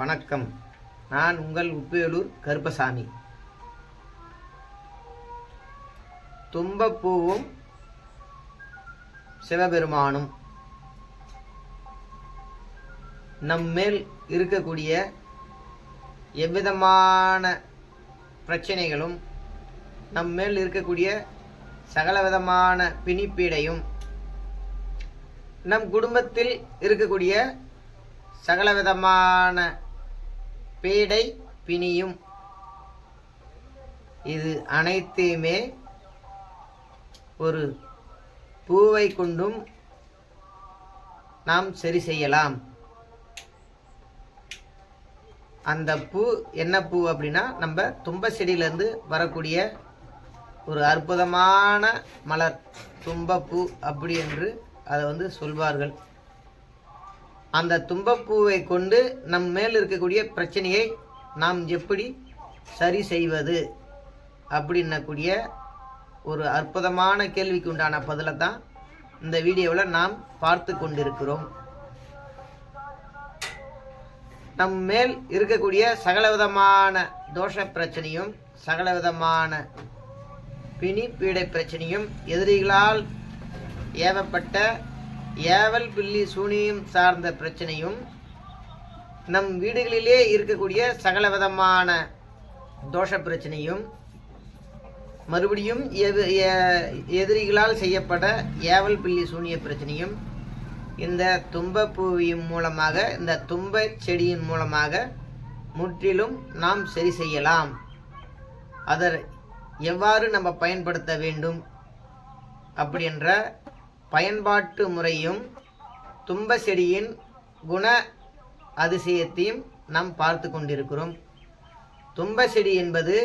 வணக்கம். நான் உங்கள் உப்பேலூர் கருப்பசாமி. தும்பப்பூவும் சிவபெருமானும் நம்மேல் இருக்கக்கூடிய எவ்விதமான பிரச்சனைகளும் நம்மேல் இருக்கக்கூடிய சகலவிதமான பிணிப்பீடையும் நம் குடும்பத்தில் இருக்கக்கூடிய சகலவிதமான பீடை பிணியும். இது அனைத்தையுமே ஒரு பூவை கொண்டும் நாம் சரி செய்யலாம். அந்த பூ என்ன பூ அப்படின்னா நம்ம தும்ப செடியிலேருந்து வரக்கூடிய ஒரு அற்புதமான மலர் தும்பப்பூ அப்படி என்று அதை வந்து சொல்வார்கள். அந்த தும்பப்பூவை கொண்டு நம் மேல் இருக்கக்கூடிய பிரச்சனையை நாம் எப்படி சரி செய்வது அப்படின்னக்கூடிய ஒரு அற்புதமான கேள்விக்கு உண்டான பதிலை தான் இந்த வீடியோவில் நாம் பார்த்து கொண்டிருக்கிறோம். நம் மேல் இருக்கக்கூடிய சகலவிதமான தோஷ பிரச்சனையும் சகலவிதமான பிணி பீடை பிரச்சனையும் எதிரிகளால் ஏவப்பட்ட ஏவல் பில்லி சூனியம் சார்ந்த பிரச்சனையும் நம் வீடுகளிலே இருக்கக்கூடிய சகலவிதமான தோஷ பிரச்சனையும் மறுபடியும் எது எதிரிகளால் செய்யப்பட ஏவல் பில்லி சூனிய பிரச்சனையும் இந்த தும்பப்பூவின் மூலமாக இந்த தும்ப செடியின் மூலமாக முற்றிலும் நாம் சரி செய்யலாம். அதை எவ்வாறு நம்ம பயன்படுத்த வேண்டும் அப்படி என்ற பயன்பாட்டு முறையும் தும்ப செடியின் குண அதிசயத்தையும் நாம் பார்த்து கொண்டிருக்கிறோம். தும்ப செடி என்பது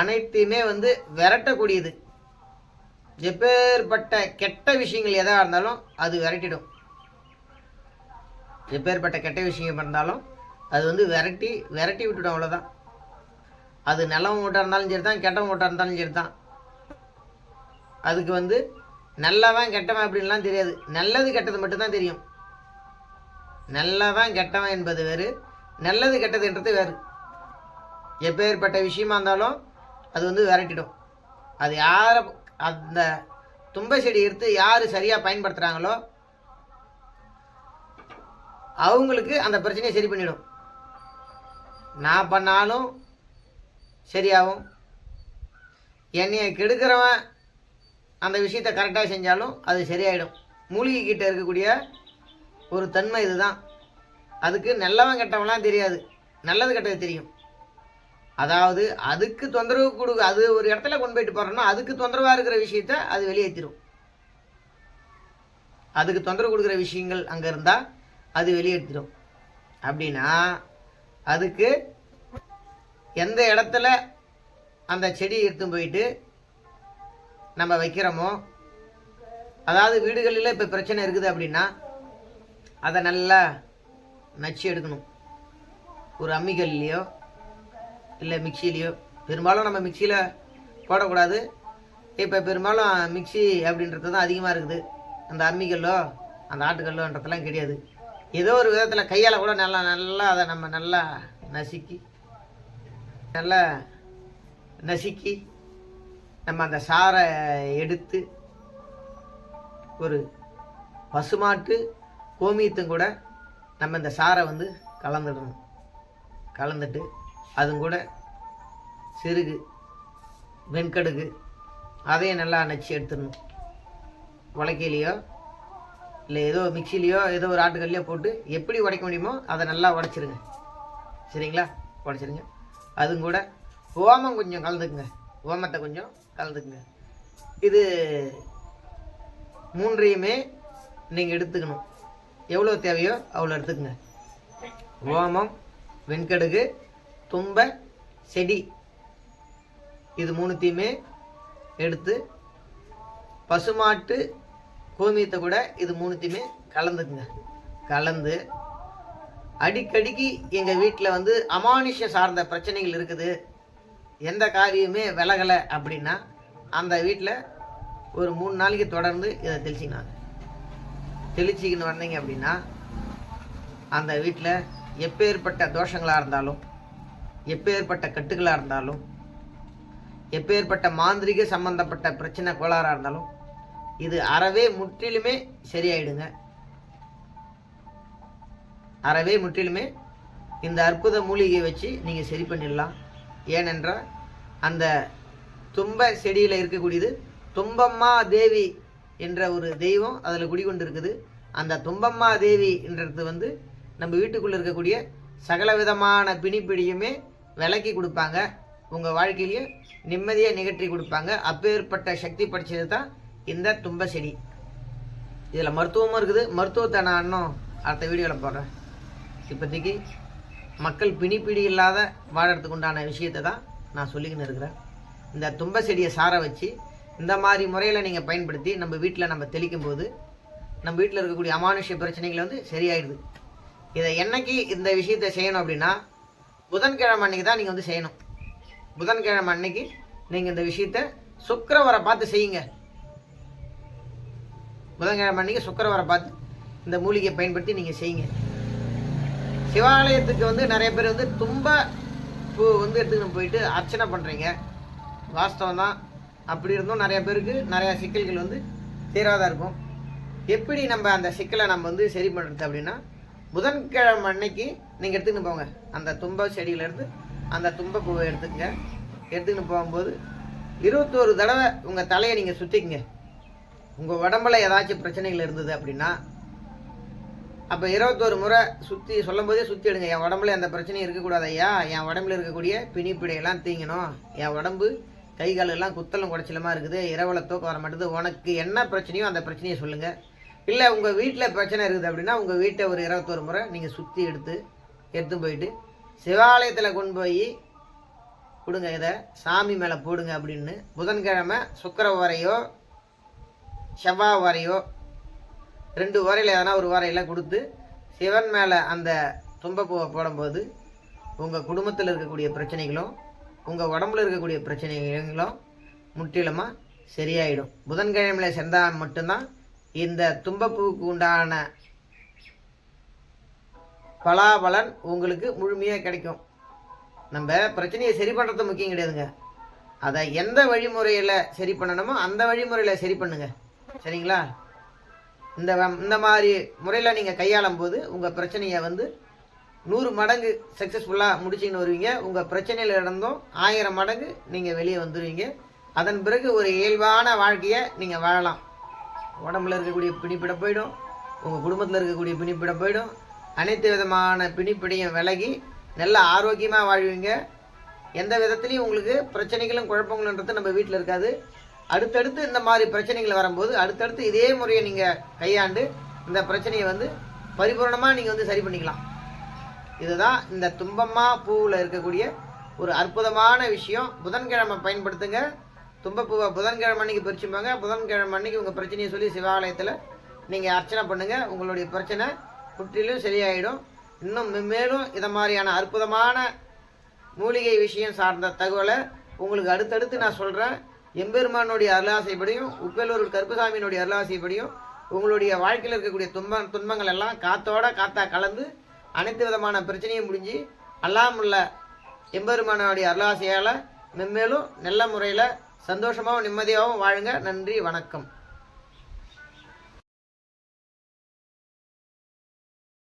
அனைத்தையுமே வந்து விரட்டக்கூடியது. எப்பேற்பட்ட கெட்ட விஷயங்கள் எதாக இருந்தாலும் அது விரட்டிடும். எப்பேற்பட்ட கெட்ட விஷயம் இருந்தாலும் அது வந்து விரட்டி விரட்டி விட்டுடும் அவ்வளோதான் அது நல்லவன் மூட்டாக இருந்தாலும் சரி தான் கெட்ட மூட்டாக இருந்தாலும் சரி தான் அதுக்கு வந்து நல்லவன் கெட்டவன் அப்படின்லாம் தெரியாது. நல்லது கெட்டது மட்டும்தான் தெரியும். நல்லவன் கெட்டவன் என்பது வேறு நல்லது கெட்டது என்றது வேறு. எப்பேற்பட்ட விஷயமா இருந்தாலும் அது வந்து விரட்டிடும். அது யாரை அந்த தும்பை செடி எடுத்து யார் சரியாக பயன்படுத்துகிறாங்களோ அவங்களுக்கு அந்த பிரச்சனையை சரி பண்ணிடும். நான் பண்ணாலும் சரியாகும். என்னையை கெடுக்கிறவன் அந்த விஷயத்த கரெக்டாக செஞ்சாலும் அது சரியாயிடும். மூலிகை கிட்டே இருக்கக்கூடிய ஒரு தன்மை இதுதான். அதுக்கு நல்லவன் கெட்டவன்லாம் தெரியாது. நல்லது கெட்டது தெரியும். அதாவது அதுக்கு தொந்தரவு கொடு அது ஒரு இடத்துல கொண்டு போயிட்டு போகிறோம்னா அதுக்கு தொந்தரவாக இருக்கிற விஷயத்த அது வெளியேற்றிடும் அதுக்கு தொந்தரவு கொடுக்குற விஷயங்கள் அங்கே இருந்தால் அது வெளியேற்றிடும் அப்படின்னா அதுக்கு எந்த இடத்துல அந்த செடியை எடுத்து போயிட்டு நம்ம வைக்கிறோமோ? அதாவது வீடுகளில் இப்போ பிரச்சனை இருக்குது அப்படின்னா அதை நல்லா நச்சு எடுக்கணும். ஒரு அம்மிகள்லேயோ இல்லை மிக்சிலேயோ பெரும்பாலும் நம்ம மிக்சியில் போடக்கூடாது. இப்போ பெரும்பாலும் மிக்ஸி அப்படின்றது தான் அதிகமாக இருக்குது. அந்த அம்மிக்கல்லோ அந்த ஆட்டுக்கல்லோன்றதெல்லாம் கிடையாது. ஏதோ ஒரு விதத்தில் கையால் கூட நல்லா நல்லா அதை நம்ம நல்லா நசுக்கி நல்லா நசுக்கி நம்ம அந்த சாறை எடுத்து ஒரு பசுமாட்டு கோமியத்தும் கூட நம்ம இந்த சாறை வந்து கலந்துடணும். கலந்துட்டு அதுவும் கூட சிறுகு வெண்கடுகு அதையும் நல்லா நச்சு எடுத்துடணும். உலக்கையிலையோ இல்லை ஏதோ மிக்சிலேயோ ஏதோ ஒரு ஆட்டுக்கல்லையோ போட்டு எப்படி உடைக்க முடியுமோ அதை நல்லா உடைச்சிருங்க. சரிங்களா? உடைச்சிருங்க. அதுவும் கூட ஓமம் கொஞ்சம் கலந்துக்குங்க. ஓமத்தை கொஞ்சம் கலந்துக்குங்க. இது மூன்றையுமே நீங்கள் எடுத்துக்கணும். எவ்வளோ தேவையோ அவ்வளோ எடுத்துக்கங்க. ஓமம் வெண்கடுகு தும்ப செடி. இது மூணுத்தையுமே எடுத்து பசுமாட்டு கோமியத்தை கூட இது மூணுத்தையுமே கலந்துக்குங்க. கலந்து அடிக்கடிக்கு எங்கள் வீட்டில் வந்து அமானுஷ சார்ந்த பிரச்சனைகள் இருக்குது. எந்த காரியமே விலகலை அப்படின்னா அந்த வீட்டில் ஒரு மூணு நாளைக்கு தொடர்ந்து இதை தெளிச்சிக்கினாங்க. தெளிச்சிக்கின்னு வந்தீங்க அப்படின்னா அந்த வீட்டில் எப்பேற்பட்ட தோஷங்களாக இருந்தாலும் எப்பேற்பட்ட கட்டுகளாக இருந்தாலும் எப்பேற்பட்ட மாந்திரிக சம்பந்தப்பட்ட பிரச்சனை கோளாறாக இருந்தாலும் இது அறவே முற்றிலுமே சரியாயிடுங்க. அறவே முற்றிலுமே இந்த அற்புத மூலிகையை வச்சு நீங்கள் சரி பண்ணிடலாம். ஏனென்றால் அந்த தும்ப செடியில் இருக்கக்கூடியது தும்பம்மா தேவி என்ற ஒரு தெய்வம் அதில் குடிகொண்டு இருக்குது அந்த தும்பம்மா தேவி என்றது வந்து நம்ம வீட்டுக்குள்ளே இருக்கக்கூடிய சகல விதமான பிணிப்பிடியுமே விலக்கி கொடுப்பாங்க. உங்கள் வாழ்க்கையிலேயே நிம்மதியாக நிகழ்த்தி கொடுப்பாங்க. அப்பேற்பட்ட சக்தி படித்தது தான் இந்த தும்ப செடி. இதில் மருத்துவமும் இருக்குது. மருத்துவத்தை நான் இன்னும் அடுத்த வீடியோவில் போடுறேன். இப்போதைக்கு மக்கள் பிணிப்பிடி இல்லாத வாழறதுக்கு உண்டான விஷயத்தை தான் நான் சொல்லிக்கின்னு இருக்கிறேன். இந்த தும்ப செடியை சார வச்சு இந்த மாதிரி முறையில் நீங்கள் பயன்படுத்தி நம்ம வீட்டில் நம்ம தெளிக்கும் போது நம்ம வீட்டில் இருக்கக்கூடிய அமானுஷ்ய பிரச்சனைகள் வந்து சரியாயிடுது. இதை என்னைக்கு இந்த விஷயத்தை செய்யணும் அப்படின்னா புதன்கிழமை அன்னைக்கு தான் நீங்கள் வந்து செய்யணும். புதன்கிழமை அன்னைக்கு நீங்கள் இந்த விஷயத்தை சுக்கரவரை பார்த்து செய்யுங்க. புதன்கிழமை அன்னைக்கு சுக்கரவரை பார்த்து இந்த மூலிகையை பயன்படுத்தி நீங்கள் செய்யுங்க. சிவாலயத்துக்கு வந்து நிறைய பேர் வந்து தும்ப பூ வந்து எடுத்துக்கிட்டு போயிட்டு அர்ச்சனை பண்ணுறீங்க வாஸ்தவம் தான். அப்படி இருந்தும் நிறைய பேருக்கு நிறையா சிக்கல்கள் வந்து தீராத இருக்கும். எப்படி நம்ம அந்த சிக்கலை நம்ம வந்து சரி பண்ணுறது அப்படின்னா புதன்கிழமை அன்னைக்கு நீங்கள் எடுத்துக்கிட்டு போங்க. அந்த தும்ப செடியிலேருந்து அந்த தும்ப பூவை எடுத்துக்கங்க. எடுத்துக்கிட்டு போகும்போது இருபத்தோரு தடவை உங்கள் தலையை நீங்கள் சுற்றிக்குங்க உங்கள் உடம்புல ஏதாச்சும் பிரச்சனைகள் இருந்தது அப்படின்னா அப்போ இருபத்தோரு முறை சுற்றி சொல்லும் போதே சுற்றி எடுங்க. என் உடம்புல அந்த பிரச்சனையும் இருக்கக்கூடாது ஐயா. என் உடம்புல இருக்கக்கூடிய பிணிப்பிடையெல்லாம் தீங்கணும். என் உடம்பு கை காலெல்லாம் குத்தலும் குடைச்சலமாக இருக்குது. இரவில் தூக்கம் வர மாட்டேது. உனக்கு என்ன பிரச்சனையோ அந்த பிரச்சனையை சொல்லுங்கள் இல்லை உங்கள் வீட்டில் பிரச்சனை இருக்குது அப்படின்னா உங்கள் வீட்டை ஒரு இருபத்தோரு முறை நீங்கள் சுற்றி எடுத்து எடுத்து போயிட்டு சிவாலயத்தில் கொண்டு போய் கொடுங்க இதை. சாமி மேலே போடுங்க அப்படின்னு. புதன்கிழமை சுக்கர வரையோ செவ்வாய் வரையோ ரெண்டு உரையில் எதனா ஒரு உரையில் கொடுத்து சிவன் மேலே அந்த தும்பப்பூவை போடும்போது உங்கள் குடும்பத்தில் இருக்கக்கூடிய பிரச்சனைகளும் உங்கள் உடம்புல இருக்கக்கூடிய பிரச்சனைகளும் முற்றிலுமாக சரியாயிடும். புதன்கிழமையில் சென்றால் மட்டும்தான் இந்த தும்பப்பூவுக்கு உண்டான பலாபலன் உங்களுக்கு முழுமையாக கிடைக்கும். நம்ம பிரச்சனையை சரி பண்ணுறது முக்கியம் கிடையாதுங்க. அதை எந்த வழிமுறையில் சரி பண்ணணுமோ அந்த வழிமுறையில் சரி பண்ணுங்கள் சரிங்களா? இந்த இந்த மாதிரி முறையில் நீங்கள் கையாளும் போது உங்கள் பிரச்சனையை வந்து நூறு மடங்கு சக்ஸஸ்ஃபுல்லாக முடிச்சின்னு வருவீங்க. உங்கள் பிரச்சனையில் இருந்தும் ஆயிரம் மடங்கு நீங்கள் வெளியே வந்துடுவீங்க அதன் பிறகு ஒரு இயல்பான வாழ்க்கையை நீங்கள் வாழலாம். உடம்புல இருக்கக்கூடிய பிணிப்பிட போயிடும். உங்கள் குடும்பத்தில் இருக்கக்கூடிய பிணிப்பிட போயிடும். அனைத்து விதமான பிணிப்பிடையும் விலகி நல்ல ஆரோக்கியமாக வாழ்வீங்க. எந்த விதத்துலையும் உங்களுக்கு பிரச்சனைகளும் குழப்பங்களுன்றது நம்ம வீட்டில் இருக்காது. அடுத்தடுத்து இந்த மாதிரி பிரச்சனைகள் வரும்போது அடுத்தடுத்து இதே முறையை நீங்கள் கையாண்டு இந்த பிரச்சனையை வந்து பரிபூர்ணமாக நீங்கள் வந்து சரி பண்ணிக்கலாம். இதுதான் இந்த தும்பம்மா பூவில் இருக்கக்கூடிய ஒரு அற்புதமான விஷயம். புதன்கிழமை பயன்படுத்துங்க. தும்பப்பூவை புதன்கிழமை அன்னைக்கு பிரிச்சுப்பாங்க புதன்கிழமை அன்னைக்கு உங்கள் பிரச்சனையை சொல்லி சிவாலயத்தில் நீங்கள் அர்ச்சனை பண்ணுங்கள் உங்களுடைய பிரச்சனை முற்றிலும் சரியாயிடும். இன்னும் மென்மேலும் இதை மாதிரியான அற்புதமான மூலிகை விஷயம் சார்ந்த தகவலை உங்களுக்கு அடுத்தடுத்து நான் சொல்கிறேன் எம்பெருமானுடைய அருளாசைப்படியும் உப்பேலூர் கருப்புசாமியினுடைய அருளாசைப்படியும் உங்களுடைய வாழ்க்கையில் இருக்கக்கூடிய துன்ப துன்பங்கள் எல்லாம் காத்தோட காத்தா கலந்து அனைத்து விதமான பிரச்சனையும் முடிஞ்சு அல்லாமுள்ள எம்பெருமானுடைய அருளாசையால் மென்மேலும் நல்ல முறையில் சந்தோஷமாகவும் நிம்மதியாகவும் வாழுங்க. நன்றி வணக்கம்.